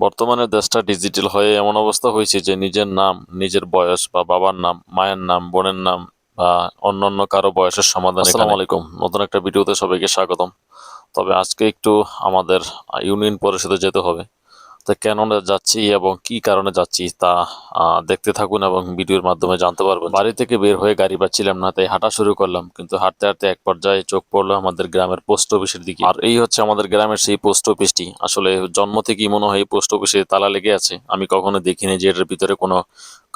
বর্তমানে দেশটা ডিজিটাল হয়ে এমন অবস্থা হয়েছে যে নিজের নাম নিজের বয়স বা বাবার নাম মায়ের নাম বোনের নাম বা অন্য অন্য কারও বয়সের সমাধান আসসালামু আলাইকুম। নতুন একটা ভিডিওতে সবাইকে স্বাগতম। তবে আজকে একটু আমাদের ইউনিয়ন পরিষদে যেতে হবে। তো কেন যাচ্ছি এবং কি কারণে যাচ্ছি তা দেখতে থাকুন এবং ভিডিওর মাধ্যমে জানতে পারবেন। বাড়ি থেকে বের হয়ে গাড়ি পাচ্ছিলাম না, তাই হাঁটা শুরু করলাম। কিন্তু হাঁটতে হাঁটতে এক পর্যায়ে চোখ পড়ল আমাদের গ্রামের পোস্ট অফিসের দিকে। আর এই হচ্ছে আমাদের গ্রামের সেই পোস্ট অফিসটি। আসলে জন্ম থেকেই মনে হয় পোস্ট অফিসে তালা লেগে আছে। আমি কখনো দেখিনি যে এটার ভিতরে কোনো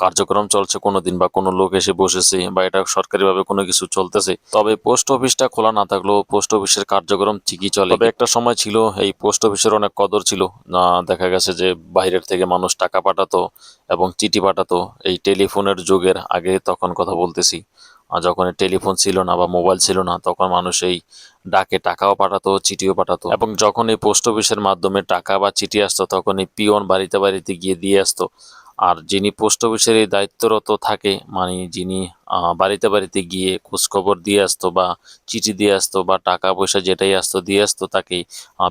কার্যক্রম চলছে, কোনো দিন বা কোনো লোক এসে বসেছে বা এটা সরকারিভাবে কোনো কিছু চলতেছে, তবে পোস্ট অফিসটা খোলা না থাকলেও পোস্ট অফিসের কার্যক্রম ঠিকই চলে। তবে একটা সময় ছিল, এই পোস্ট অফিসের অনেক কদর ছিল। দেখা গেছে যে বাইরের থেকে মানুষ টাকা পাঠাতো এবং চিঠি পাঠাতো। এই টেলিফোনের যুগের আগে তখন কথা বলতেছি। যখন টেলিফোন ছিল না বা মোবাইল ছিল না, তখন মানুষ এই ডাকে টাকাও পাঠাতো, চিঠিও পাঠাতো। এবং যখন এই পোস্ট অফিসের মাধ্যমে টাকা বা চিঠি আসতো, তখন এই পিয়ন বাড়িতে বাড়িতে গিয়ে দিয়ে আসতো। আর যিনি পোস্ট অফিসের দায়িত্বরত থাকে মানে যিনি বাড়িতে বাড়িতে গিয়ে খোঁজখবর দিয়ে আসতো বা চিঠি দিয়ে আসতো বা টাকা পয়সা যেটাই আসতো দিয়ে আসতো তাকেই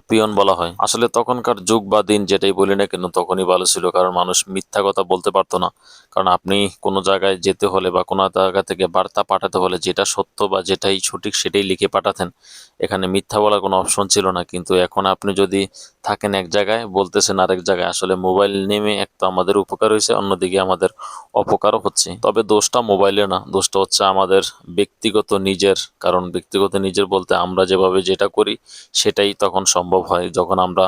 পিয়ন বলা হয়। আসলে তখনকার যুগ বা দিন যেটাই বলি না কেন, তখনই ভালো ছিল, কারণ মানুষ মিথ্যা কথা বলতে পারতো না। কারণ আপনি কোনো জায়গায় যেতে হলে বা কোনো জায়গা থেকে বার্তা পাঠাতে হলে যেটা সত্য বা যেটাই সঠিক সেটাই লিখে পাঠাতেন। এখানে মিথ্যা বলার কোনো অপশন ছিল না, কিন্তু এখন আপনি যদি থাকেন এক জায়গায়, বলতেছেন আরেক জায়গায়, আসলে মোবাইল নেমে এক তো আমাদের উপকার হয়েছে, অন্যদিকে আমাদের অপকারও হচ্ছে। তবে দোষটা মোবাইলে না। দোষটা হচ্ছে আমাদের ব্যক্তিগত নিজের, কারণ ব্যক্তিগত নিজের বলতে আমরা যেভাবে যেটা করি সেটাই তখন সম্ভব হয়। যখন আমরা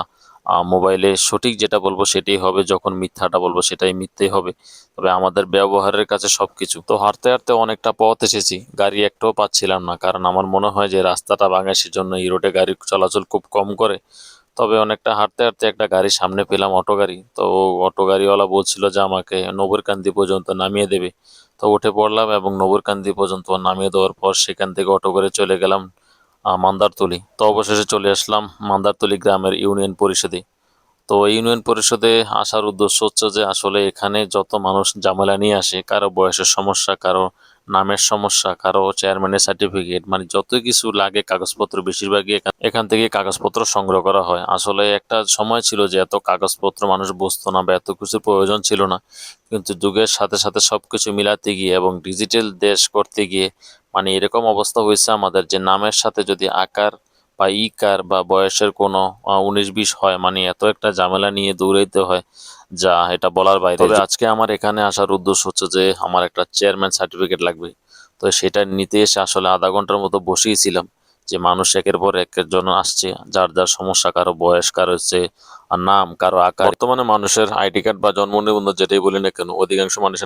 মোবাইলে সঠিক যেটা বলব সেটাই হবে, যখন মিথ্যাটা বলব সেটাই মিথ্যেই হবে। তবে আমাদের ব্যবহারের কাছে সব কিছু তো হাঁটতে হাঁটতে অনেকটা পথ এসেছি, গাড়ি একটাও পাচ্ছিলাম না। কারণ আমার মনে হয় যে রাস্তাটা ভাঙা সেজন্য এই রোডে গাড়ি চলাচল খুব কম করে। তবে অনেকটা হাঁটতে হাঁটতে একটা গাড়ি সামনে পেলাম অটো গাড়ি। তো অটো গাড়িওয়ালা বলছিল যে আমাকে নবরকান্দি পর্যন্ত নামিয়ে দেবে। তো উঠে পড়লাম এবং নবরকান্দি পর্যন্ত নামিয়ে দেওয়ার পর সেখান থেকে অটো করে চলে গেলাম মান্দারতলি। তো অবশেষে চলে আসলাম মান্দারতলি গ্রামের ইউনিয়ন পরিষদে। তো ইউনিয়ন পরিষদে আসার উদ্দেশ্য হচ্ছে যে আসলে এখানে যত মানুষ জামেলা নিয়ে আসে, কারও বয়সের সমস্যা, কারও নামের সমস্যা, কারও চেয়ারম্যানের সার্টিফিকেট মানে যত কিছু লাগে কাগজপত্র, বেশিরভাগই এখান- থেকে কাগজপত্র সংগ্রহ করা হয়। আসলে একটা সময় ছিল যে এত কাগজপত্র মানুষ বুঝতো না বা এত কিছু প্রয়োজন ছিল না। কিন্তু যুগের সাথে সাথে সব কিছু মিলাতে গিয়ে এবং ডিজিটাল দেশ করতে গিয়ে মানে এরকম অবস্থা হয়েছে আমাদের যে নামের সাথে যদি আকার বা ইকার বা বয়সের কোনো উনিশ বিশ হয় মানে এত একটা ঝামেলা নিয়ে দৌড়াইতে হয় যা এটা বলার বাইরে। তবে আজকে আমার এখানে আসার উদ্দেশ্য হচ্ছে যে আমার একটা চেয়ারম্যান সার্টিফিকেট লাগবে। তো সেটা নিতে এসে আসলে আধা ঘণ্টার মতো বসেইছিলাম যে মানুষ একের পর একের জন্য আসছে যার যার সমস্যা কারও বয়স কারও হচ্ছে আর নাম কারও আকার। বর্তমানে মানুষের আইডি কার্ড বা জন্ম নিবন্ধন যেটাই বলি না কেন অধিকাংশ মানুষের